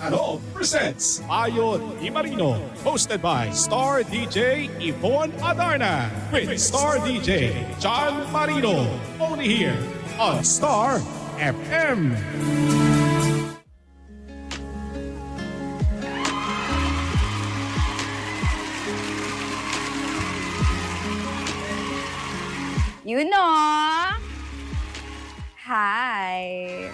Ano presents Ayon Di Marino, hosted by Star DJ Yvonne Adarna with Star DJ John Marino. Only here on Star FM. You know. Hi.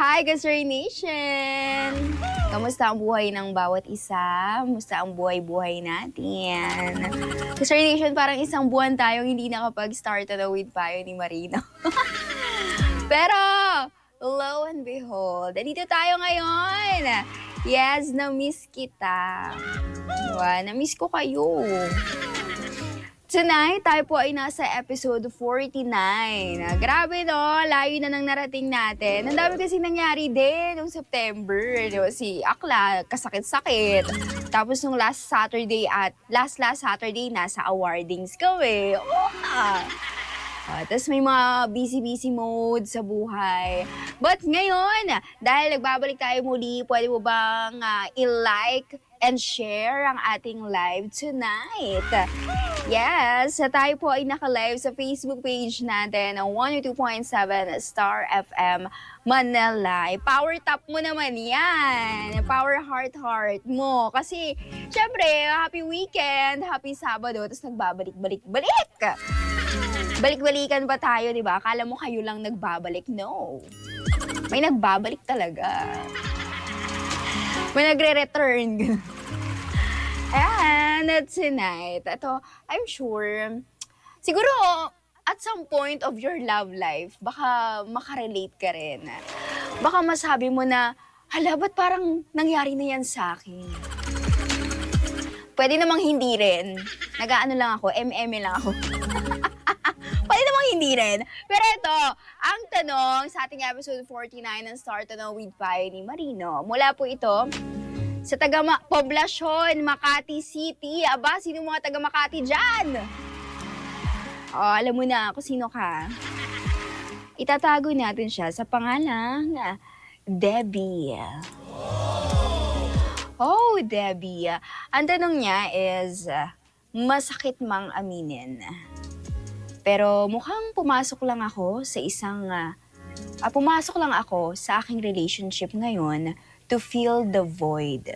Hi, Gasray Nation! Kamusta ang buhay ng bawat isa? Kamusta ang buhay-buhay natin? Gasray Nation, parang isang buwan tayong hindi nakapag-start na with Payo ni Marino. Pero, lo and behold, dito tayo ngayon. Yes, na-miss kita. Diba? Na-miss ko kayo. Tonight, tayo po ay nasa episode 49. Ah, Grabe no, layo na nang narating natin. Ang dami kasi nangyari din noong September. Ba? Si Akla, kasakit-sakit. Tapos nung last Saturday at last last Saturday, nasa awardings kami. Oh, ah. Ah, Tapos may mga busy-busy mode sa buhay. But ngayon, dahil nagbabalik tayo muli, pwede mo bang ah, i-like and share ang ating live tonight? Yes, tayo po ay naka-live sa Facebook page natin ng 102.7 Star FM Manila. I-power tap mo naman yan. Power heart heart mo. Kasi, syempre, happy weekend, happy Sabado, tapos nagbabalik-balik-balik. Balik-balikan pa tayo, di ba? Akala mo kayo lang nagbabalik. No. May nagbabalik talaga. May nagre-return. And tonight, ito, I'm sure, siguro, at some point of your love life, baka makarelate ka rin. Baka masabi mo na, hala, ba't parang nangyari na yan sa akin? Pwede namang hindi rin. Nag-ano lang ako, MM lang ako. Pwede namang hindi rin. Pero ito, ang tanong sa ating episode 49 ng Star Tanong with Pai ni Marino. Mula po ito sa taga Poblasyon, Makati City. Aba, sino mga taga Makati dyan? Oh, alam mo na kung sino ka. Itatago natin siya sa pangalang ah, Debbie. Oh, Debbie. Ang tanong niya is, masakit mang aminin. Pero mukhang pumasok lang ako sa isang... ah, pumasok lang ako sa aking relationship ngayon to fill the void.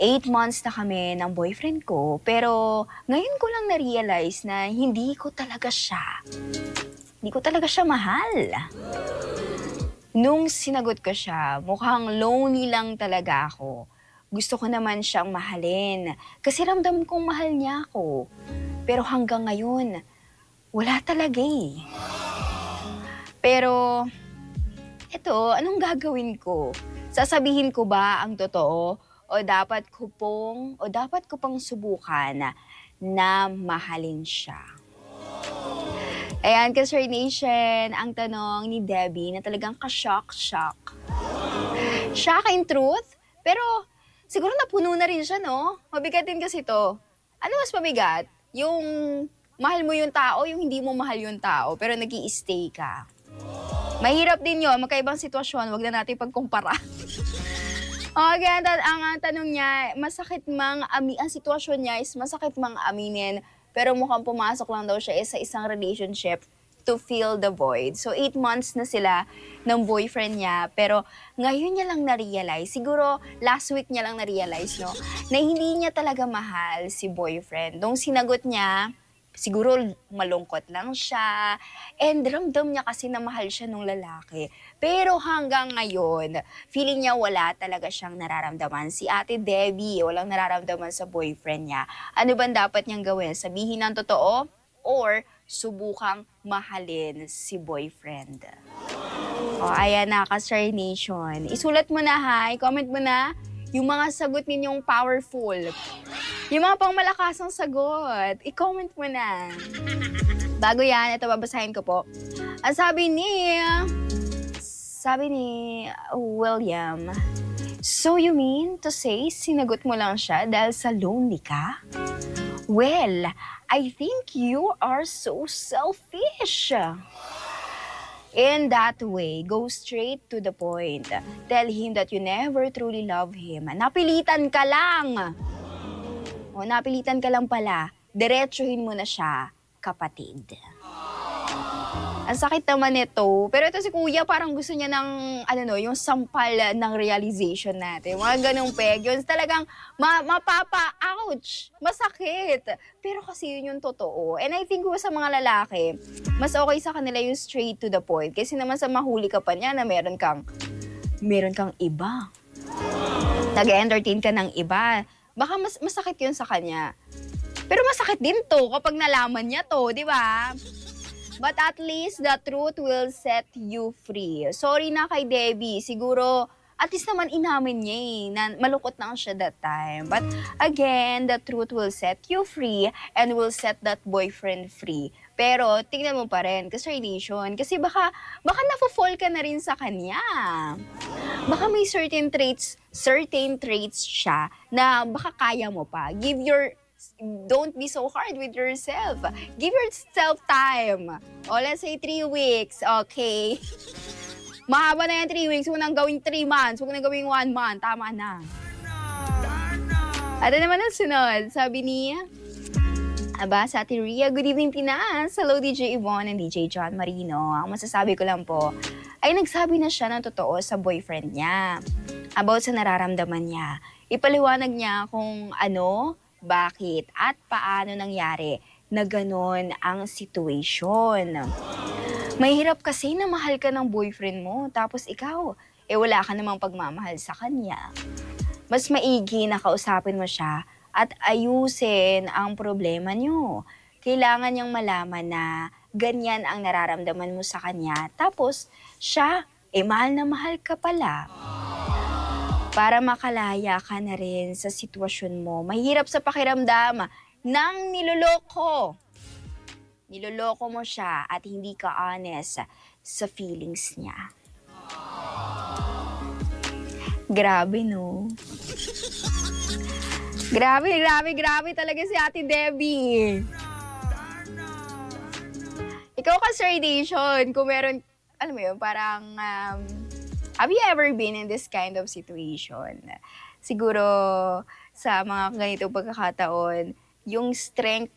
Eight months na kami ng boyfriend ko, pero ngayon ko lang na-realize na hindi ko talaga siya. Hindi ko talaga siya mahal. Nung sinagot ko siya, mukhang lonely lang talaga ako. Gusto ko naman siyang mahalin kasi ramdam kong mahal niya ako. Pero hanggang ngayon, wala talaga eh. Pero, eto, anong gagawin ko? Sasabihin ko ba ang totoo? O dapat ko pong, o dapat ko pang subukan na, mahalin siya? Ayan, Kasher Nation, ang tanong ni Debbie na talagang ka-shock-shock. Shock in truth, pero siguro napuno na rin siya, no? Mabigat din kasi to. Ano mas mabigat? Yung mahal mo yung tao, yung hindi mo mahal yung tao, pero nag stay ka. Mahirap din yun, magkaibang sitwasyon, wag na natin pagkumpara. Okay, ang, ang, ang tanong niya, masakit mang, ami, ang sitwasyon niya is masakit mang aminin, pero mukhang pumasok lang daw siya sa isang relationship to fill the void. So, eight months na sila ng boyfriend niya, pero ngayon niya lang na-realize, siguro last week niya lang na-realize, no, na hindi niya talaga mahal si boyfriend. Nung sinagot niya, siguro malungkot lang siya. And ramdam niya kasi na mahal siya nung lalaki. Pero hanggang ngayon, feeling niya wala talaga siyang nararamdaman. Si ate Debbie, walang nararamdaman sa boyfriend niya. Ano ba dapat niyang gawin? Sabihin ng totoo? Or subukang mahalin si boyfriend? O, ayan na, Kasar Nation. Isulat mo na ha, i-comment mo na yung mga sagot ninyong powerful. Yung mga pang malakasang sagot, i-comment mo na. Bago yan, ito babasahin ko po. Ang sabi ni, sabi ni William, So you mean to say sinagot mo lang siya dahil sa lonely ka? Well, I think you are so selfish. In that way, go straight to the point. Tell him that you never truly love him. Napilitan ka lang. O, napilitan ka lang pala. Diretsuhin mo na siya, kapatid. Ang sakit naman nito. Pero ito si kuya, parang gusto niya ng, ano no, yung sampal ng realization natin. Mga ganong peg. Yun talagang ma mapapa, ouch, masakit. Pero kasi yun yung totoo. And I think sa mga lalaki, mas okay sa kanila yung straight to the point. Kasi naman sa mahuli ka pa niya na meron kang, meron kang iba. Nag-entertain ka ng iba. Baka mas masakit yun sa kanya. Pero masakit din to kapag nalaman niya to, di ba? But at least the truth will set you free. Sorry na kay Debbie. Siguro, at least naman inamin niya eh, na malungkot lang siya that time. But again, the truth will set you free and will set that boyfriend free. Pero tingnan mo pa rin, kasi relation. Kasi baka, baka nafo-fall ka na rin sa kanya. Baka may certain traits, certain traits siya na baka kaya mo pa. Give your don't be so hard with yourself. Give yourself time. O, let's say three weeks. Okay. Mahaba na yan three weeks. Huwag nang gawing three months. Huwag nang gawing one month. Tama na. Ano naman ang sunod? Sabi niya, Aba, sa Ate Rhea, good evening Pinas. Hello DJ Yvonne and DJ John Marino. Ang masasabi ko lang po, ay nagsabi na siya ng totoo sa boyfriend niya about sa nararamdaman niya. Ipaliwanag niya kung ano, bakit, at paano nangyari na ganon ang situation. Mahirap kasi na mahal ka ng boyfriend mo, tapos ikaw, eh wala ka namang pagmamahal sa kanya. Mas maigi na kausapin mo siya at ayusin ang problema niyo. Kailangan niyang malaman na ganyan ang nararamdaman mo sa kanya. Tapos, siya, eh mahal na mahal ka pala. Para makalaya ka na rin sa sitwasyon mo. Mahirap sa pakiramdam ng niloloko. Niloloko mo siya at hindi ka honest sa feelings niya. Grabe, no? Grabe, grabe, grabe talaga si Ate Debbie. Ikaw ka, Sir Dation, kung meron, alam mo yun, parang, um, have you ever been in this kind of situation? Siguro, sa mga ganitong pagkakataon, yung strength,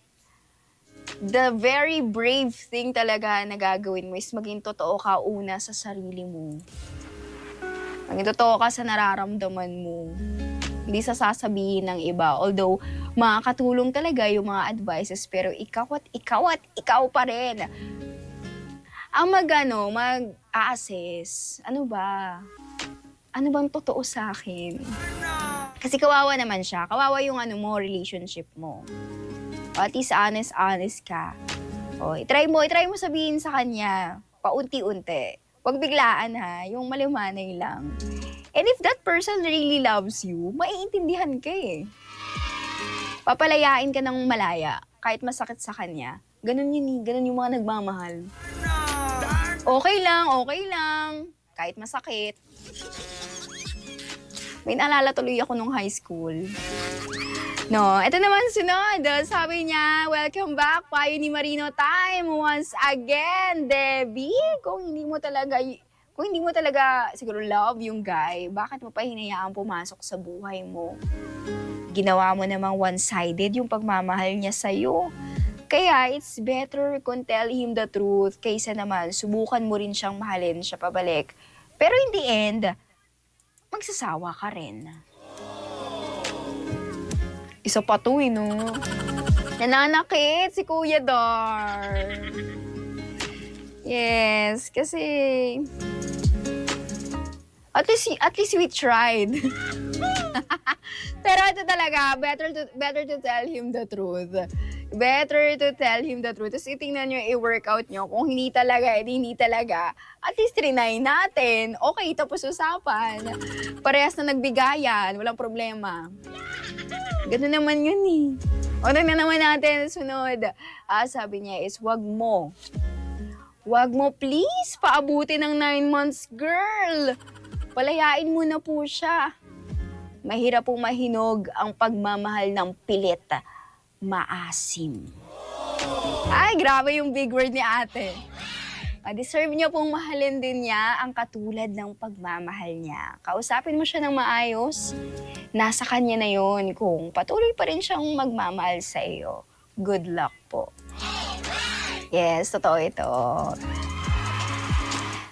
the very brave thing talaga na gagawin mo is maging totoo ka una sa sarili mo. Maging totoo ka sa nararamdaman mo. Hindi sa sasabihin ng iba. Although, makakatulong talaga yung mga advices, pero ikaw at ikaw at ikaw pa rin. Ang mag, ano, mag-assess, ano ba? Ano bang totoo sa akin? Kasi kawawa naman siya. Kawawa yung ano mo, relationship mo. At least honest, honest ka. O, itry mo, itry mo sabihin sa kanya, paunti-unti. Huwag biglaan ha, yung malimanay lang. And if that person really loves you, maiintindihan ka eh. Papalayain ka ng malaya, kahit masakit sa kanya. Ganun yun eh, ganun yung mga nagmamahal. Okay lang, okay lang. Kahit masakit. May naalala tuloy ako nung high school. No, ito naman sunod. Sabi niya, welcome back, Payo ni Marino Time once again, Debbie. Kung hindi mo talaga, kung hindi mo talaga siguro love yung guy, bakit mo pa hinayaan pumasok sa buhay mo? Ginawa mo namang one-sided yung pagmamahal niya sa'yo. Kaya it's better kung tell him the truth kaysa naman subukan mo rin siyang mahalin siya pabalik. Pero in the end, magsasawa ka rin. Isa pa to eh, no? Nananakit si Kuya Dar. Yes, kasi... At least, at least we tried. Pero ito talaga, better to, better to tell him the truth. Better to tell him the truth. Tapos itingnan nyo, i-workout nyo. Kung hindi talaga, edi hindi talaga. At least trinay natin. Okay, tapos usapan. Parehas na nagbigayan. Walang problema. Ganun naman yun eh. O na naman natin, sunod. Ah, sabi niya is, wag mo. Wag mo please paabuti ng nine months, girl. Palayain mo na po siya. Mahirap pong mahinog ang pagmamahal ng pilit. Maasim. Ay, grabe yung big word ni ate. Deserve niya pong mahalin din niya ang katulad ng pagmamahal niya. Kausapin mo siya ng maayos. Nasa kanya na yon kung patuloy pa rin siyang magmamahal sa iyo. Good luck po. Yes, totoo ito.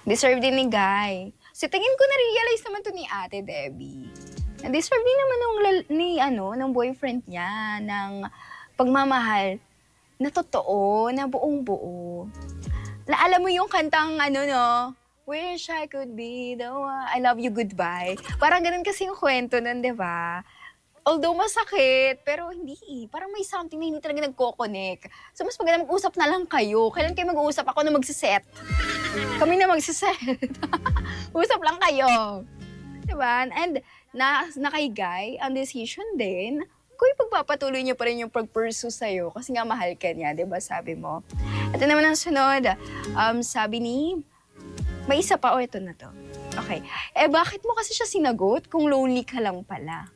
Deserve din ni Guy. Si tingin ko na-realize naman to ni Ate Debbie. Na-deserve din naman ng, ni, ano, ng boyfriend niya ng pagmamahal na totoo, na buong buo. Na alam mo yung kantang ano no, Wish I could be the one, I love you, goodbye. Parang ganun kasi yung kwento nun, di ba? Although masakit, pero hindi eh. Parang may something na hindi talaga nagko-connect. So mas maganda mag-usap na lang kayo. Kailan kayo mag-uusap? Ako na magsiset. Kami na magsiset. Usap lang kayo. Diba? And na, na kay Guy, ang decision din, kung ipagpapatuloy niya pa rin yung pag-pursue sa'yo kasi nga mahal ka niya, di ba sabi mo? Ito naman ang sunod, um, sabi ni, may isa pa, o ito na to. Okay. Eh, bakit mo kasi siya sinagot kung lonely ka lang pala?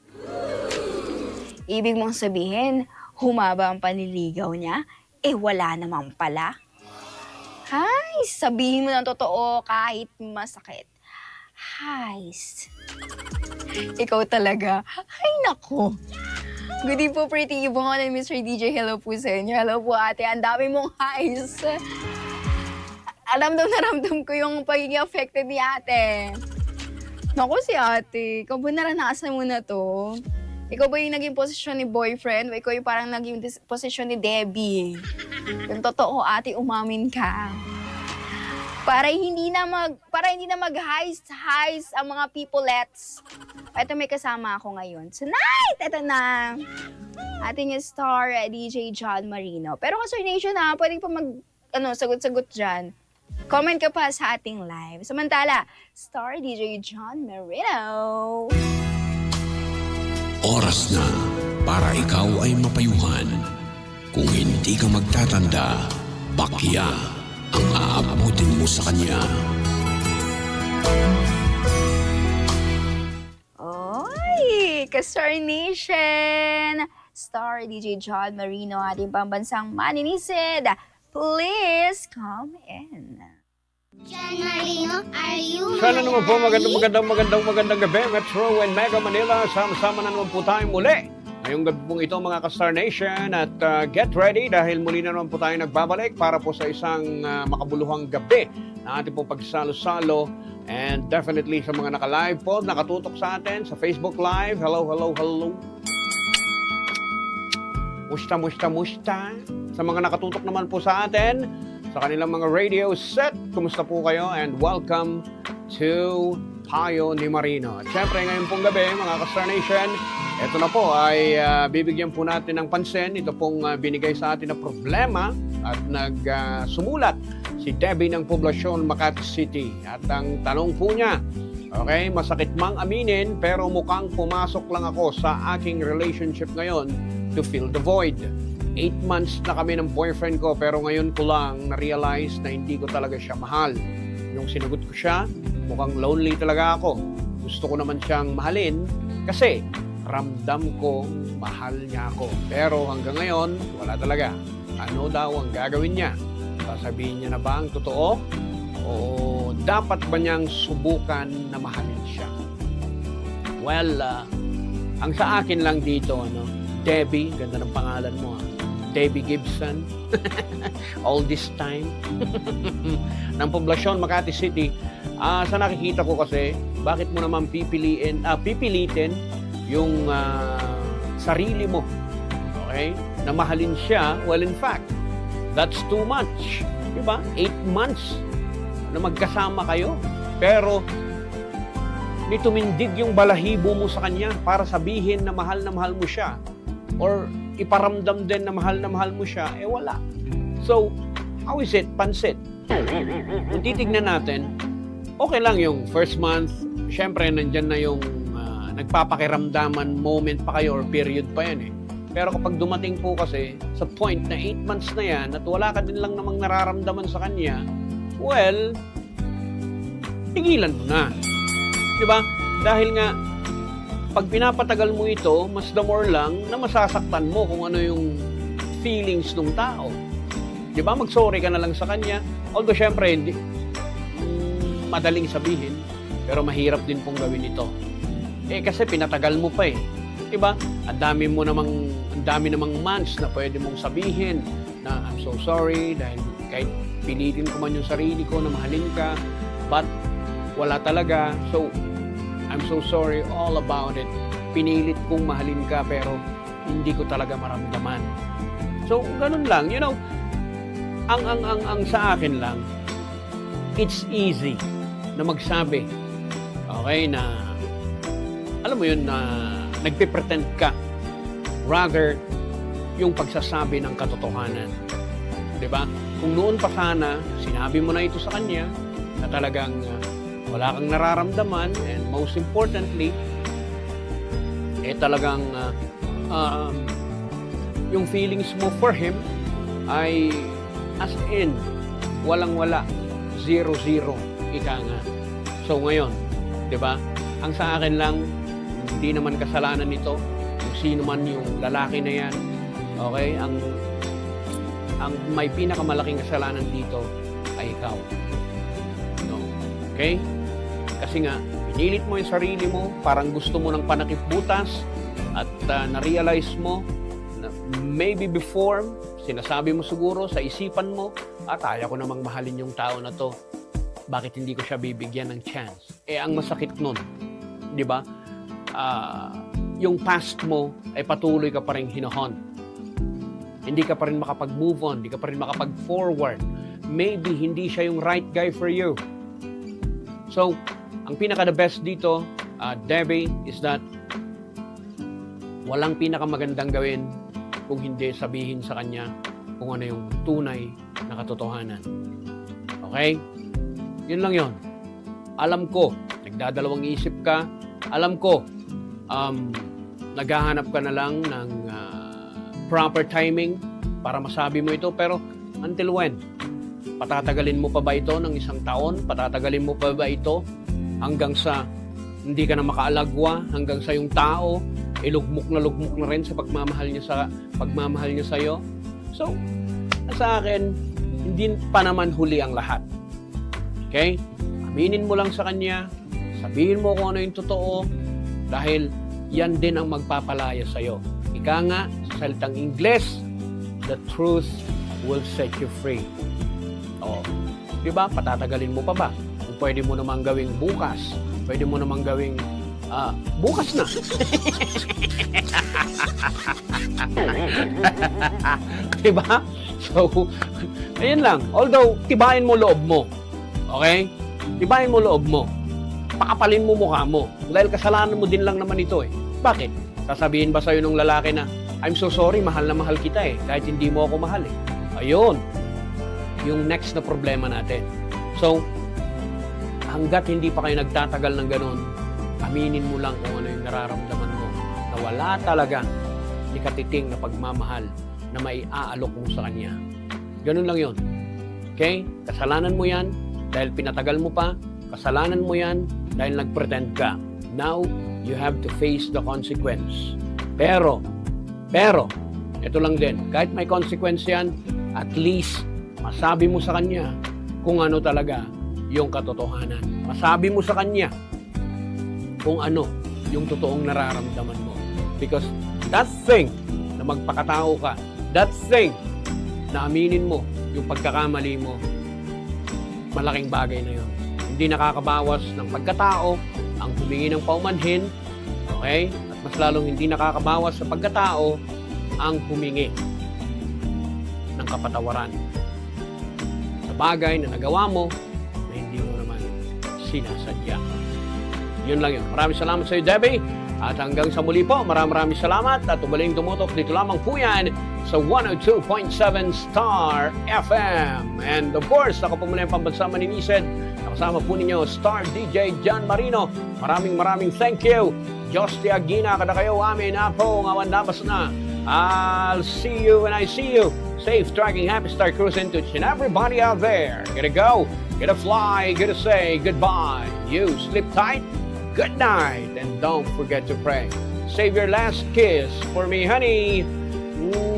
Ibig mong sabihin, humaba ang panliligaw niya, eh wala naman pala. Hay, sabihin mo ng totoo kahit masakit. Hays. Ikaw talaga. Ay, nako. Good po, pretty Yvonne and Mr. DJ. Hello po sa inyo. Hello po, ate. Ang dami mong highs. Alam daw na ramdam ko yung pagiging affected ni ate. Naku si ate, ikaw ba naranasan mo na to? Ikaw ba yung naging posisyon ni boyfriend o ikaw yung parang naging posisyon ni Debbie? Yung totoo, ate, umamin ka. Para hindi na mag para hindi na mag heist heist ang mga peoplets. Ito may kasama ako ngayon. Tonight, ito na. Ating star eh, DJ John Marino. Pero Kasar Nation ha, pwede pa mag ano, sagot-sagot dyan. Comment ka pa sa ating live. Samantala, star DJ John Marino. Oras na para ikaw ay mapayuhan. Kung hindi ka magtatanda, bakya ang aabutin mo sa kanya. Oy! Kastar Nation! Star DJ John Marino, ating pambansang maninisid. Please come in. John Marino, are you Sana naman po magandang magandang magandang magandang gabi Metro and Mega Manila Sama-sama na naman po tayong muli Ngayong gabi pong ito mga ka-Star Nation At uh, get ready dahil muli na naman po tayo nagbabalik Para po sa isang uh, makabuluhang gabi Na ating pong pagsalo-salo And definitely sa mga naka-live po Nakatutok sa atin sa Facebook Live Hello, hello, hello Musta, musta, musta Sa mga nakatutok naman po sa atin sa kanilang mga radio set. Kumusta po kayo? And welcome to Payo ni Marino. At syempre, ngayon pong gabi, mga ka-Star Nation, ito na po ay ah, bibigyan po natin ng pansin. Ito pong ah, binigay sa atin na problema at nagsumulat si Debbie ng Poblasyon, Makati City. At ang tanong po niya, okay, masakit mang aminin pero mukhang pumasok lang ako sa aking relationship ngayon to fill the void. Eight months na kami ng boyfriend ko pero ngayon ko lang na-realize na hindi ko talaga siya mahal. Nung sinagot ko siya, mukhang lonely talaga ako. Gusto ko naman siyang mahalin kasi ramdam ko mahal niya ako. Pero hanggang ngayon, wala talaga. Ano daw ang gagawin niya? Sasabihin niya na ba ang totoo? O dapat ba niyang subukan na mahalin siya? Well, ah, ang sa akin lang dito, ano, Debbie, ganda ng pangalan mo, ah. Debbie Gibson. All this time. ng poblasyon, Makati City. Ah, sa nakikita ko kasi, bakit mo naman pipiliin, ah, pipilitin yung ah, sarili mo. Okay? na mahalin siya, well, in fact, that's too much. Di ba? Eight months na magkasama kayo. Pero, ni tumindig yung balahibo mo sa kanya para sabihin na mahal na mahal mo siya or iparamdam din na mahal na mahal mo siya, eh wala. So, how is it? Pansit. Kung titignan natin, okay lang yung first month, syempre nandyan na yung ah, nagpapakiramdaman moment pa kayo or period pa yan eh. Pero kapag dumating po kasi sa point na 8 months na yan at wala ka din lang namang nararamdaman sa kanya, well, tigilan mo na. Di ba? Dahil nga, pag pinapatagal mo ito, mas the more lang na masasaktan mo kung ano yung feelings ng tao. Di ba? Mag-sorry ka na lang sa kanya. Although, syempre, hindi, mm, madaling sabihin, pero mahirap din pong gawin ito. Eh, kasi pinatagal mo pa eh. Di ba? Ang dami mo namang, dami namang months na pwede mong sabihin na I'm so sorry dahil kahit pilitin ko man yung sarili ko na mahalin ka, but wala talaga. So, I'm so sorry all about it. Pinilit kong mahalin ka pero hindi ko talaga maramdaman. So, ganun lang. You know, ang, ang, ang, ang sa akin lang, it's easy na magsabi, okay, na, alam mo yun, na nagpe-pretend ka. Rather, yung pagsasabi ng katotohanan. 'Di ba? Kung noon pa sana, sinabi mo na ito sa kanya, na talagang uh, wala kang nararamdaman, and most importantly, eh talagang uh, um, yung feelings mo for him ay as in, walang-wala, zero-zero, ika nga. So ngayon, di ba, ang sa akin lang, hindi naman kasalanan nito, kung sino man yung lalaki na yan, okay, ang ang may pinakamalaking kasalanan dito ay ikaw. No? Okay? Kasi nga, pinilit mo yung sarili mo, parang gusto mo ng panakip butas, at uh, na-realize mo na maybe before, sinasabi mo siguro sa isipan mo, at kaya ko namang mahalin yung tao na to. Bakit hindi ko siya bibigyan ng chance? Eh, ang masakit nun, di ba? Ah, yung past mo ay patuloy ka pa rin hinohon. Hindi ka pa rin makapag-move on, hindi ka pa rin makapag-forward. Maybe hindi siya yung right guy for you. So, ang pinaka the best dito, uh, Debbie, is that walang pinakamagandang gawin kung hindi sabihin sa kanya kung ano yung tunay na katotohanan. Okay? Yun lang yon. Alam ko, nagdadalawang isip ka. Alam ko, um, naghahanap ka na lang ng ah, proper timing para masabi mo ito. Pero until when? Patatagalin mo pa ba ito ng isang taon? Patatagalin mo pa ba ito hanggang sa hindi ka na makaalagwa, hanggang sa yung tao, ilugmok na lugmok na rin sa pagmamahal niya sa pagmamahal niya sa iyo. So, sa akin, hindi pa naman huli ang lahat. Okay? Aminin mo lang sa kanya, sabihin mo kung ano yung totoo, dahil yan din ang magpapalaya sa iyo. Ika nga, sa salitang Ingles, the truth will set you free. O, di ba? Patatagalin mo pa ba? Kung pwede mo namang gawing bukas, pwede mo namang gawing ah, bukas na. di ba? So, ayun lang. Although, tibayin mo loob mo. Okay? Tibayin mo loob mo. Pakapalin mo mukha mo. Dahil kasalanan mo din lang naman ito eh. Bakit? Sasabihin ba sa'yo ng lalaki na, I'm so sorry, mahal na mahal kita eh. Kahit hindi mo ako mahal eh. Ayun. Yung next na problema natin. So, hanggat hindi pa kayo nagtatagal ng ganun, aminin mo lang kung ano yung nararamdaman mo na wala talaga ni na pagmamahal na may aalok mo sa kanya. Ganun lang yon. Okay? Kasalanan mo yan dahil pinatagal mo pa. Kasalanan mo yan dahil nag-pretend ka. Now, you have to face the consequence. Pero, pero, ito lang din, kahit may consequence yan, at least, masabi mo sa kanya kung ano talaga yung katotohanan. Masabi mo sa kanya kung ano yung totoong nararamdaman mo. Because that thing na magpakatao ka, that thing na aminin mo yung pagkakamali mo, malaking bagay na yun. Hindi nakakabawas ng pagkatao ang humingi ng paumanhin, okay? At mas lalong hindi nakakabawas sa pagkatao ang humingi ng kapatawaran sa bagay na nagawa mo na hindi mo naman sinasadya. Yun lang yun. Maraming salamat sa iyo, Debbie. At hanggang sa muli po, maraming maraming salamat at umaling tumutok dito lamang po yan sa 102.7 Star FM. And of course, ako po muna yung pambansa maninisid. Nakasama po ninyo, Star DJ John Marino. Maraming maraming thank you. Diyos ti Agina, kada kayo amin na po, ngawan nabas na. I'll see you when I see you. Safe tracking, happy star cruising to each and everybody out there. Gotta go, gotta fly, gotta say goodbye. You sleep tight, good night, and don't forget to pray. Save your last kiss for me, honey. John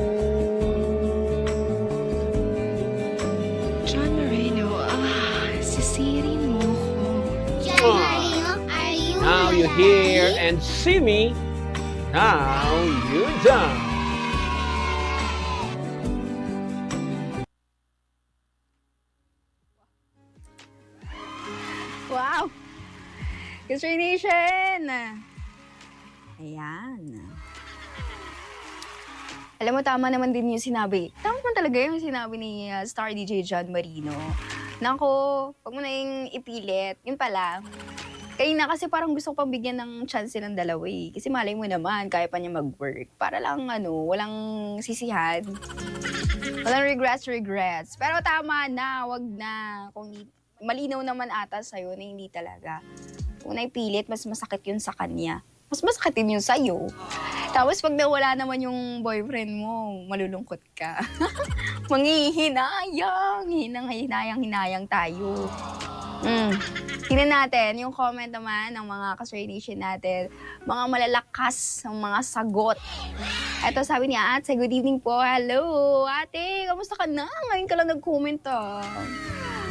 you hear and see me. Now you don't. Wow! Nation! Ayan. Alam mo, tama naman din yung sinabi. Tama naman talaga yung sinabi ni uh, Star DJ John Marino. Nako, wag mo na yung ipilit. Yun pala. Kaya na kasi parang gusto ko pang bigyan ng chance silang dalawa eh. Kasi malay mo naman, kaya pa niya mag-work. Para lang ano, walang sisihan. Walang regrets, regrets. Pero tama na, wag na. Kung malinaw naman ata sa'yo na hindi talaga. Kung naipilit, mas masakit yun sa kanya. Mas masakit din yun sa'yo. Tapos pag nawala naman yung boyfriend mo, malulungkot ka. Manghihinayang, hinang hinayang, hinayang tayo. Mm. Tingnan natin yung comment naman ng mga ka-Nation natin. Mga malalakas ng mga sagot. Ito sabi ni Ate, good evening po. Hello, ate. Kamusta ka na? Ngayon ka lang nag-comment ah.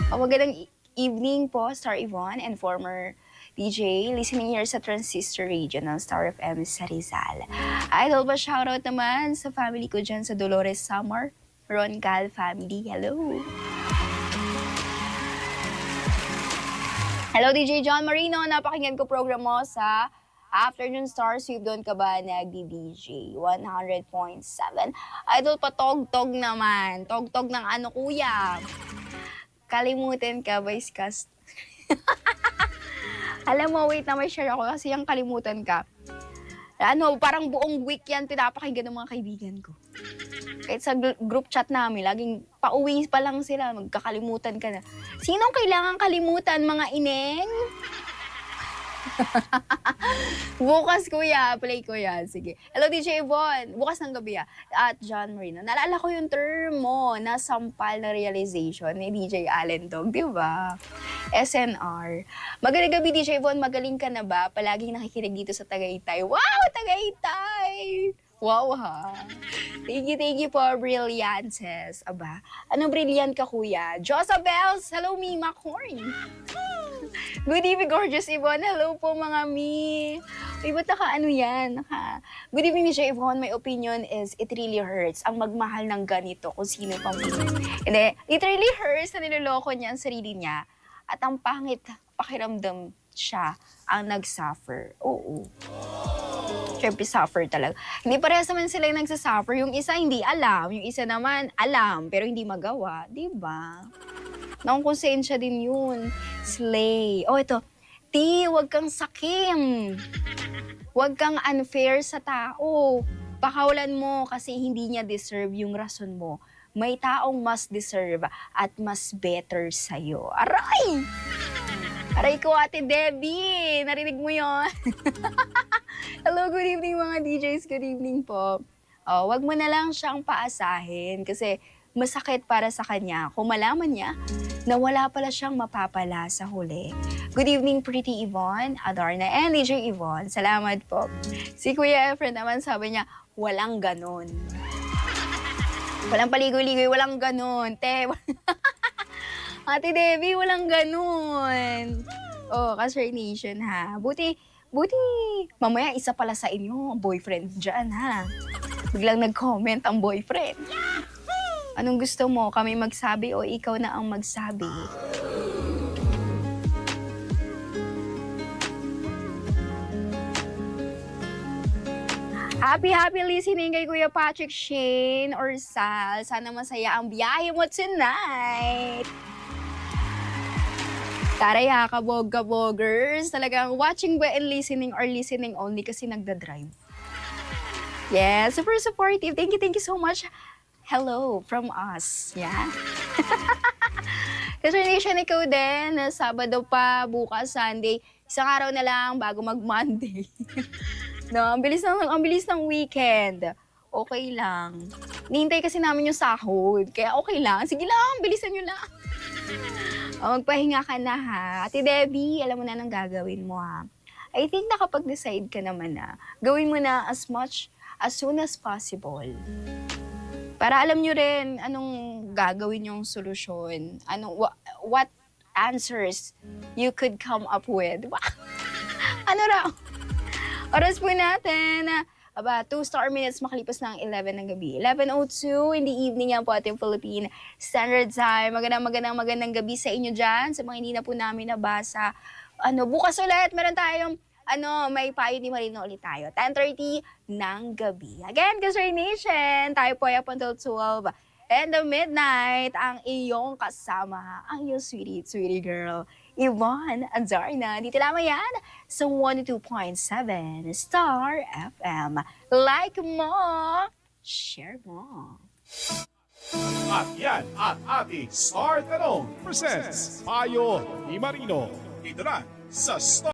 Oh, magandang e- evening po, Star Yvonne and former DJ, listening here sa Transistor Radio ng Star FM sa Rizal. Idol ba shoutout naman sa family ko dyan sa Dolores Summer, Ron Cal family. Hello. Hello, DJ John Marino. Napakinggan ko program mo sa Afternoon Star Sweep. Doon ka ba nagdi-DJ? 100.7. Idol pa tog-tog naman. Tog-tog ng ano, kuya? Kalimutan ka, Vice Cast. Alam mo, wait na may share ako kasi yung kalimutan ka. Ano, parang buong week yan pinapakinggan ng mga kaibigan ko. Kahit sa gr- group chat namin, laging pauwi pa lang sila, magkakalimutan ka na. Sinong kailangan kalimutan, mga ineng? Bukas, kuya. Play ko yan. Sige. Hello, DJ Yvonne. Bukas ng gabi, ah. At John Marino. Naalala ko yung term mo na sampal na realization ni DJ Allen Dog, di ba? SNR. Magaling gabi, DJ Yvonne. Magaling ka na ba? Palaging nakikinig dito sa Tagaytay. Wow, Tagaytay! Wow, ha? Thank you, thank you po, brilliances. Aba, anong brilliant ka, kuya? Josabels! Hello, Mima Corn! Good evening, gorgeous Yvonne. Hello po, mga mi. Uy, ba't naka ano yan? Naka... Good evening, Miss Yvonne. My opinion is it really hurts ang magmahal ng ganito kung sino pang Hindi, it really hurts na niloloko niya ang sarili niya at ang pangit pakiramdam siya ang nag-suffer. Oo. Siyempre, suffer talaga. Hindi parehas naman sila yung nagsasuffer. Yung isa hindi alam, yung isa naman alam, pero hindi magawa. Di ba? Nakukonsensya din yun. Slay. Oh, ito. Ti, huwag kang sakim. Huwag kang unfair sa tao. Pakawalan mo kasi hindi niya deserve yung rason mo. May taong mas deserve at mas better sa'yo. Aray! Aray ko, Ate Debbie! Narinig mo yon Hello, good evening mga DJs. Good evening po. Oh, wag mo na lang siyang paasahin kasi masakit para sa kanya kung malaman niya na wala pala siyang mapapala sa huli. Good evening, Pretty Yvonne, Adarna, and DJ Yvonne. Salamat po. Si Kuya Efren naman sabi niya, walang ganon. Walang paligoy-ligoy, walang ganon. Te, Ate Debbie, walang ganon. Oh, Kasher Nation ha. Buti, buti, mamaya isa pala sa inyo, boyfriend dyan ha. Biglang nag-comment ang boyfriend. Anong gusto mo? Kami magsabi o ikaw na ang magsabi? Happy, happy listening kay Kuya Patrick Shane or Sal. Sana masaya ang biyahe mo tonight. Taray ha, kabog-kabogers. Talagang watching ba and listening or listening only kasi nagda-drive. Yes, super supportive. Thank you, thank you so much. Hello from us. Yeah. Kasi Nation, ikaw din. Sabado pa, bukas, Sunday. Isang araw na lang bago mag-Monday. no, ang bilis ng, ang bilis ng weekend. Okay lang. Nihintay kasi namin yung sahod. Kaya okay lang. Sige lang, bilisan nyo lang. O, magpahinga ka na ha. Ate Debbie, alam mo na nang gagawin mo ha. I think nakapag-decide ka naman na gawin mo na as much as soon as possible. Para alam nyo rin anong gagawin yung solusyon. Anong, wha- what answers you could come up with. ano raw? Oras po natin. Aba, 2 star minutes makalipas ng 11 ng gabi. 11.02 in the evening yan po ating Philippine Standard Time. Magandang, magandang, magandang gabi sa inyo dyan. Sa mga hindi na po namin nabasa. Ano, bukas ulit, meron tayong ano, may payo ni Marino ulit tayo. 10.30 ng gabi. Again, Kasray Nation, tayo po ay up until 12 and the midnight ang iyong kasama, ang iyong sweetie, sweetie girl, Yvonne Adarna. Dito lamang yan sa 102.7 Star FM. Like mo, share mo. At yan ang ating Star Tanong presents Payo ni Marino. Dito na sa Star